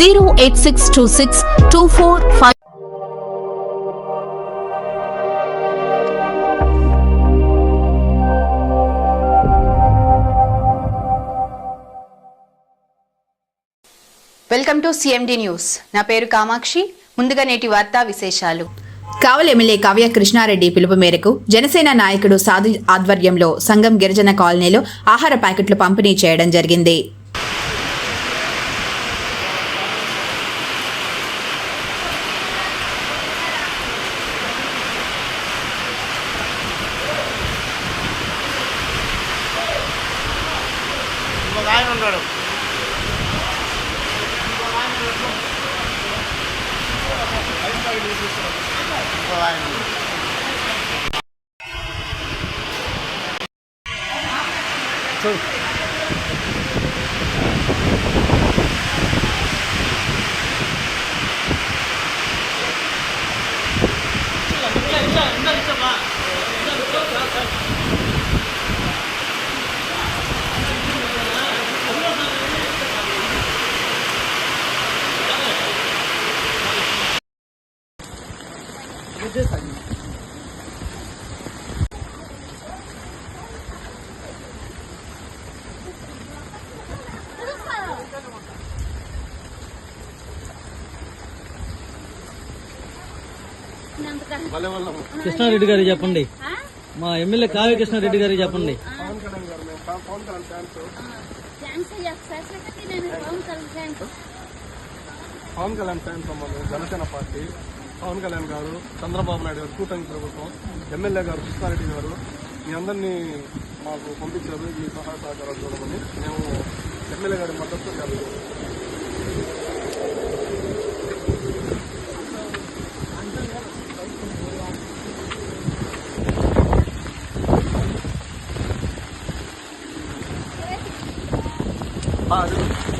zero eight six two six two four five welcome to CMD news. నా పేరు కామాక్షి. ముందుగా నేటి వార్తా విశేషాలు. కావలి ఎమ్మెల్యే కావ్య కృష్ణారెడ్డి పిలుపు మేరకు జనసేన నాయకుడు సాధు ఆధ్వర్యంలో సంఘం గిరిజన కాలనీలో ఆహార ప్యాకెట్లు పంపిణీ చేయడం జరిగింది. ఆయన ఉన్నాడు ఆయన కృష్ణారెడ్డి గారు చెప్పండి. మా ఎమ్మెల్యే కావ్య కృష్ణారెడ్డి గారు చెప్పండి. పవన్ కళ్యాణ్ పవన్ కళ్యాణ్ ఫ్యాన్స్ సంబంధం జనసేన పార్టీ పవన్ కళ్యాణ్ గారు చంద్రబాబు నాయుడు గారు కూటమి ప్రభుత్వం ఎమ్మెల్యే గారు కృష్ణారెడ్డి గారు మీ అందరినీ మాకు పంపించారు ఈ సహాయ సహకారాలు చూడమని మేము ఎమ్మెల్యే గారి మద్దతు barulho.